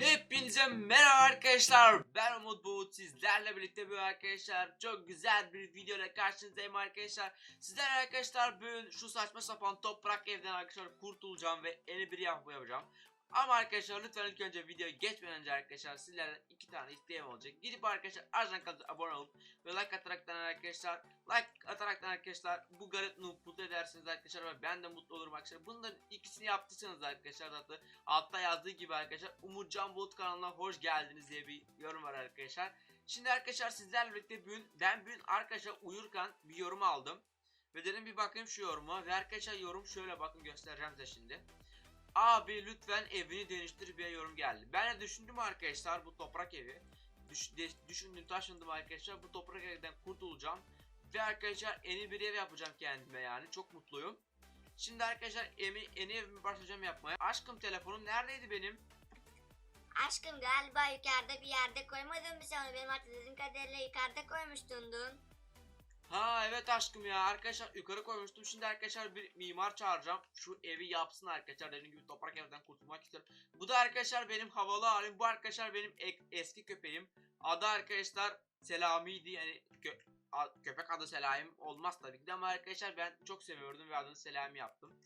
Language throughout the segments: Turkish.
Hepinize merhaba arkadaşlar. Ben Umut Bulut sizlerle birlikte bir arkadaşlar çok güzel bir video ile karşınızdayım arkadaşlar. Sizler arkadaşlar bugün şu saçma sapan toprak evden arkadaşlar kurtulacağım ve yeni bir yapı yapacağım. Ama arkadaşlar lütfen ilk önce videoya geçmeden önce arkadaşlar sizlerden iki tane isteğim olacak. Gidip arkadaşlar Arjan kanalına abone olup ve like ataraktan arkadaşlar like ataraktan arkadaşlar bu garip noob mutlu edersiniz arkadaşlar ve ben de mutlu olurum arkadaşlar. Bunların ikisini yaptıysanız arkadaşlar zaten altta yazdığı gibi arkadaşlar Umutcan Bulut kanalına hoş geldiniz diye bir yorum var arkadaşlar. Şimdi arkadaşlar sizlerle birlikte bugün ben bugün arkadaşlar uyurken bir yorum aldım. Ve dedim bir bakayım şu yoruma ve arkadaşlar yorum şöyle bakın göstereceğim size şimdi. Abi lütfen evini değiştir bir yorum geldi. Ben de düşündüm arkadaşlar bu toprak evi. Düş, de- düşündüm taşındım arkadaşlar bu toprak evden kurtulacağım. Ve arkadaşlar yeni bir ev yapacağım kendime yani çok mutluyum. Şimdi arkadaşlar emi, yeni evimi başlayacağım yapmaya. Aşkım telefonum neredeydi benim? Aşkım galiba yukarıda bir yerde koymadın mı sen onu? Benim hatırladığım kadarıyla yukarıda koymuştun dün. Ha evet aşkım ya arkadaşlar yukarı koymuştum. Şimdi arkadaşlar bir mimar çağıracağım. Şu evi yapsın arkadaşlar. Dediğim gibi toprak evden kurtulmak istiyorum. Bu da arkadaşlar benim havalı halim. Bu arkadaşlar benim eski köpeğim. Adı arkadaşlar Selami'ydi. Yani kö- köpek adı Selami olmaz tabii ki de ama arkadaşlar ben çok seviyordum ve adını Selami yaptım.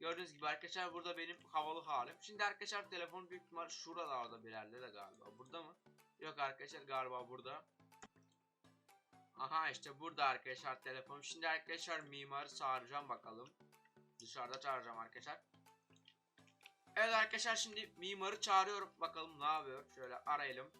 Gördüğünüz gibi arkadaşlar burada benim havalı halim. Şimdi arkadaşlar telefon büyük ihtimal şuralarda bir yerde de galiba. Burada mı? Yok arkadaşlar galiba burada. Aha işte burada arkadaşlar telefon. Şimdi arkadaşlar mimarı çağıracağım bakalım. Dışarıda çağıracağım arkadaşlar. Evet arkadaşlar şimdi mimarı çağırıyorum. Bakalım ne yapıyor. Şöyle arayalım.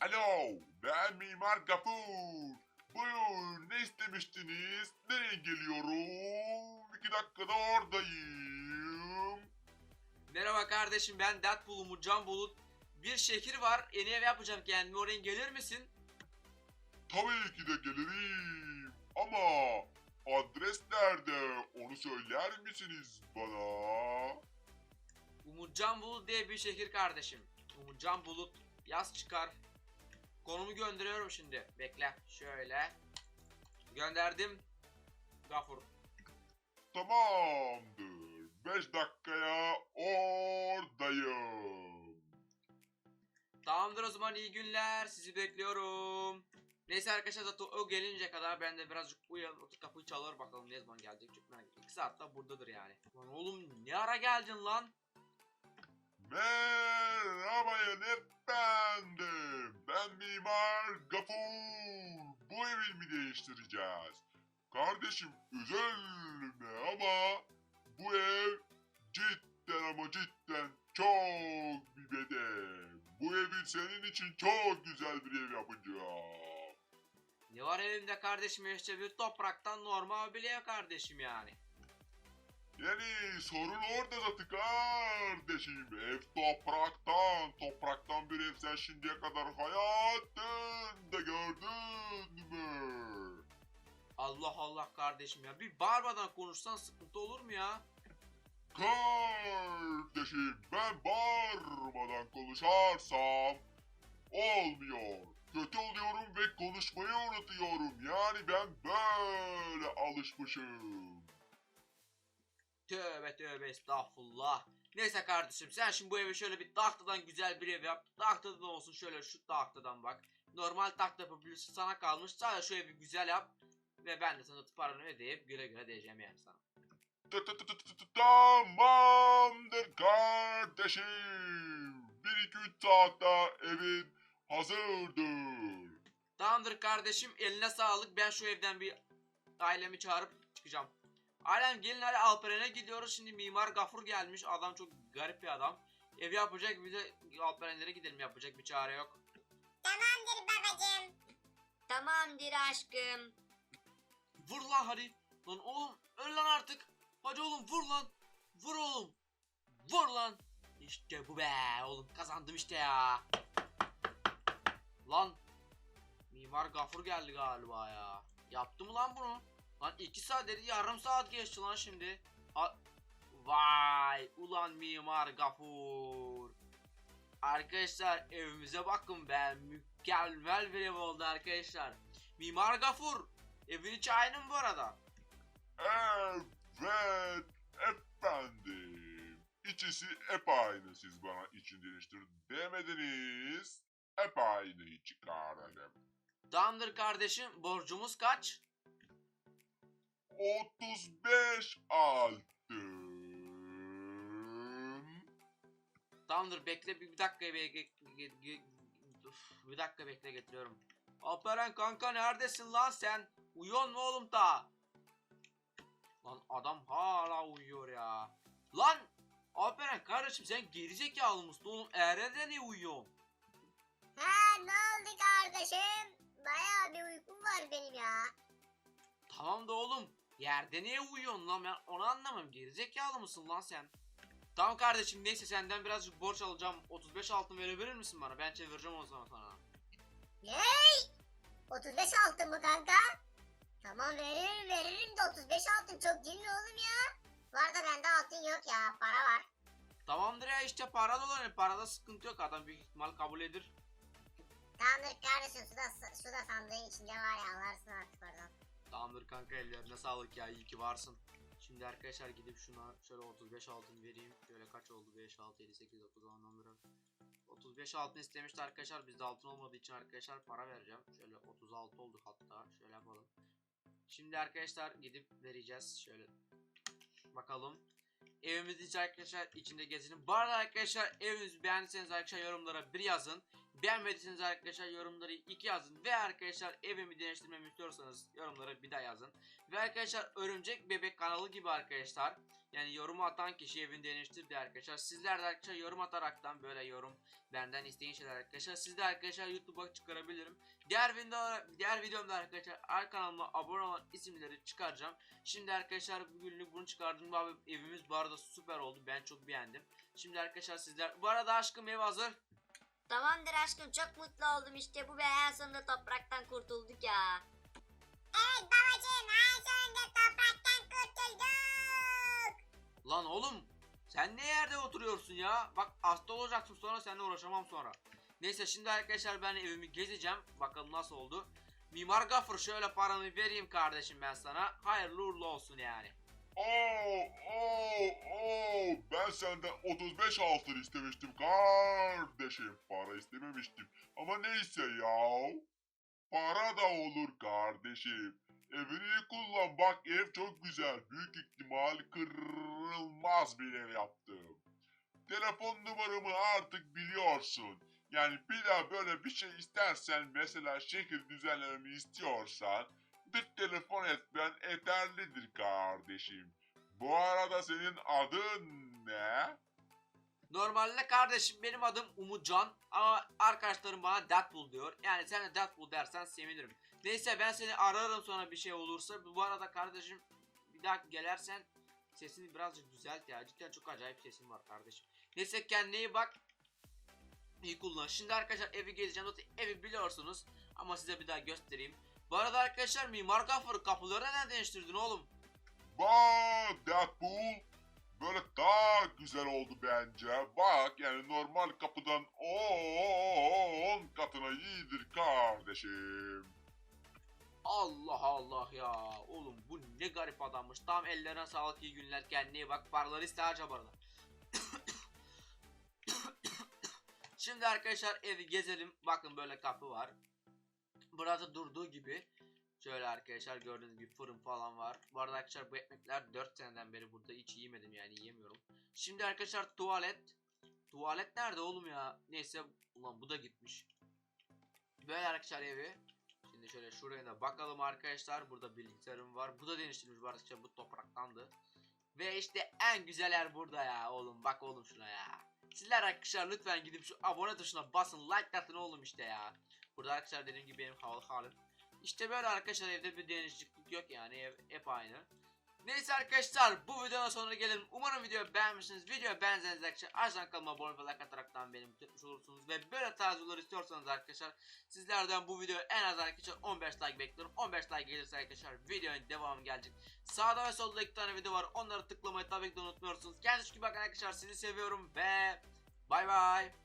Alo, ben Mimar Gafur. Buyurun, ne istemiştiniz? Nereye geliyorum? İki dakikada oradayım. Merhaba kardeşim ben Deadpool Umutcan Bulut. Bir şehir var. Yeni ev yapacağım kendime. Oraya gelir misin? Tabii ki de gelirim. Ama adres nerede? Onu söyler misiniz bana? Umutcan Bulut diye bir şehir kardeşim. Umutcan Bulut yaz çıkar. Konumu gönderiyorum şimdi. Bekle. Şöyle. Gönderdim. Gafur. Tamamdır. Beş dakikaya oradayım. Tamamdır o zaman iyi günler. Sizi bekliyorum. Neyse arkadaşlar zaten o gelince kadar ben de birazcık uyanıp otur kapıyı çalar bakalım ne zaman gelecek. Çok merak ettim. 2 saatte buradadır yani. Lan oğlum ne ara geldin lan? Merhabayın efendim. Ben Mimar Gafur. Bu evi mi değiştireceğiz? Kardeşim üzülme ama bu ev cidden ama cidden çok bir bedel. Bu evi senin için çok güzel bir ev yapacağım. Ne var elimde kardeşim işte bir topraktan normal bir ev kardeşim yani. Yani sorun orada zaten kardeşim. Ev topraktan. Topraktan bir ev sen şimdiye kadar hayatında gördün mü? Allah Allah kardeşim ya. Bir bağırmadan konuşsan sıkıntı olur mu ya? Kardeşim ben bağırmadan konuşarsam olmuyor. Kötü oluyorum ve konuşmayı unutuyorum. Yani ben böyle alışmışım. Tövbe tövbe estağfurullah. Neyse kardeşim sen şimdi bu evi şöyle bir tahtadan güzel bir ev yap. Tahtadan olsun şöyle şu tahtadan bak. Normal tahta yapabilirsin sana kalmış. Sadece şu evi güzel yap. Ve ben de sana paranı ödeyip güle güle diyeceğim yani sana. Tamamdır kardeşim. Bir iki üç saatte evin hazırdır. Tamamdır kardeşim eline sağlık. Ben şu evden bir ailemi çağırıp çıkacağım. Ailem gelin hadi Alperen'e gidiyoruz. Şimdi Mimar Gafur gelmiş. Adam çok garip bir adam. Ev yapacak bize Alperen'lere gidelim yapacak bir çare yok. Tamamdır babacığım. Tamamdır aşkım. Vur lan hadi. Lan oğlum öl lan artık. Hadi oğlum vur lan. Vur oğlum. Vur lan. İşte bu be oğlum kazandım işte ya. Lan. Mimar Gafur geldi galiba ya. Yaptı mı lan bunu? Lan 2 saat dedi yarım saat geçti lan şimdi. Ha- Vay ulan Mimar Gafur. Arkadaşlar evimize bakın be. Mükemmel bir ev oldu arkadaşlar. Mimar Gafur. Evin içi aynı mı bu arada? Evet efendim. İçisi hep aynı siz bana için değiştir demediniz. Hep aynı çıkaralım. Tamamdır kardeşim borcumuz kaç? 35 altın. Tamamdır bekle bir, bir dakika be, ge- ge- ge- Uf, bir dakika bekle getiriyorum. Alperen kanka neredesin lan sen? Uyuyor mu oğlum ta? Lan adam hala uyuyor ya. Lan Alperen kardeşim sen gerizekalı mısın oğlum? Eğrede niye uyuyorsun? Ha ne oldu kardeşim? Bayağı bir uykum var benim ya. Tamam da oğlum yerde niye uyuyorsun lan ben onu anlamam gerizekalı mısın lan sen? Tamam kardeşim neyse senden birazcık borç alacağım 35 altın verebilir misin bana ben çevireceğim o zaman sana. Ney? 35 altın mı kanka? Tamam veririm veririm de 35 altın çok değil mi oğlum ya? Bu arada bende altın yok ya para var. Tamamdır ya işte para dolanıyor parada sıkıntı yok adam büyük ihtimal kabul edir. Tamamdır kardeşim su da, su da sandığın içinde var ya alarsın artık oradan. Tamamdır kanka ellerine sağlık ya iyi ki varsın. Şimdi arkadaşlar gidip şuna şöyle 35 altın vereyim. Şöyle kaç oldu 5, 6, 7, 8, 9, 10, 11, 35 altın istemişti arkadaşlar. Bizde altın olmadığı için arkadaşlar para vereceğim. Şöyle 36 olduk hatta. Şöyle yapalım. Şimdi arkadaşlar gidip vereceğiz. Şöyle bakalım. Evimiz içi arkadaşlar içinde gezelim. Bu arada arkadaşlar evinizi beğendiyseniz arkadaşlar yorumlara bir yazın. Beğenmediyseniz arkadaşlar yorumları iki yazın. Ve arkadaşlar evimi değiştirmemi istiyorsanız yorumlara bir daha yazın. Ve arkadaşlar örümcek bebek kanalı gibi arkadaşlar. Yani yorum atan kişi evini değiştirdi arkadaşlar. Sizler de arkadaşlar yorum ataraktan böyle yorum benden isteyin şeyler arkadaşlar. Siz de arkadaşlar YouTube'a çıkarabilirim. Diğer video diğer videomda arkadaşlar ar kanalıma abone olan isimleri çıkaracağım. Şimdi arkadaşlar bugünlük bunu çıkardım. Abi evimiz bu arada süper oldu. Ben çok beğendim. Şimdi arkadaşlar sizler bu arada aşkım ev hazır. Tamamdır aşkım çok mutlu oldum işte bu ve en sonunda topraktan kurtulduk ya. Evet babacığım en sonunda topraktan kurtulduk. Lan oğlum sen ne yerde oturuyorsun ya? Bak hasta olacaksın sonra seninle uğraşamam sonra. Neyse şimdi arkadaşlar ben evimi gezeceğim. Bakalım nasıl oldu. Mimar Gafur şöyle paranı vereyim kardeşim ben sana. Hayırlı uğurlu olsun yani. Oo, oo, oo. Ben senden 35 altın istemiştim kardeşim. Para istememiştim. Ama neyse ya. Para da olur kardeşim. Evini Bak ev çok güzel. Büyük ihtimal kırılmaz bir ev yaptım. Telefon numaramı artık biliyorsun. Yani bir daha böyle bir şey istersen mesela şehir düzenlememi istiyorsan bir telefon etmen yeterlidir kardeşim. Bu arada senin adın ne? Normalde kardeşim benim adım Umutcan ama arkadaşlarım bana Deadpool diyor. Yani sen de Deadpool dersen sevinirim. Neyse ben seni ararım sonra bir şey olursa. Bu arada kardeşim bir daha gelersen sesini birazcık düzelt ya. Cidden çok acayip sesin var kardeşim. Neyse kendine iyi bak. İyi kullan. Şimdi arkadaşlar evi gezeceğim. Zaten evi biliyorsunuz. Ama size bir daha göstereyim. Bu arada arkadaşlar mimar gafır kapıları neden değiştirdin oğlum? Bak Deadpool. Böyle daha güzel oldu bence. Bak yani normal kapıdan 10 katına iyidir kardeşim. Allah Allah ya. Oğlum bu ne garip adammış. Tam ellerine sağlık iyi günler. Kendine iyi bak. Paraları iste harca arada. Şimdi arkadaşlar evi gezelim. Bakın böyle kapı var. Burada durduğu gibi. Şöyle arkadaşlar gördüğünüz gibi fırın falan var. Bu arada arkadaşlar bu ekmekler 4 seneden beri burada hiç yemedim yani yiyemiyorum. Şimdi arkadaşlar tuvalet. Tuvalet nerede oğlum ya? Neyse ulan bu da gitmiş. Böyle arkadaşlar evi. Şimdi şöyle şuraya da bakalım arkadaşlar. Burada bilgisayarım var. Bu da değiştirilmiş bu arkadaşlar. Bu topraktandı. Ve işte en güzel yer burada ya oğlum. Bak oğlum şuna ya. Sizler arkadaşlar lütfen gidip şu abone tuşuna basın. Like atın oğlum işte ya. Burada arkadaşlar dediğim gibi benim havalı halim. İşte böyle arkadaşlar evde bir değişiklik yok yani ev hep aynı. Neyse arkadaşlar bu videonun sonuna gelelim. Umarım videoyu beğenmişsiniz. Videoyu beğendiyseniz arkadaşlar aşağıdan kanalıma abone ve like ataraktan beni mutlu etmiş olursunuz. Ve böyle tarz videolar istiyorsanız arkadaşlar sizlerden bu videoya en az arkadaşlar 15 like bekliyorum. 15 like gelirse arkadaşlar videonun devamı gelecek. Sağda ve solda iki tane video var. Onları tıklamayı tabii ki de unutmuyorsunuz. Kendinize iyi bakın arkadaşlar. Sizi seviyorum ve bay bay.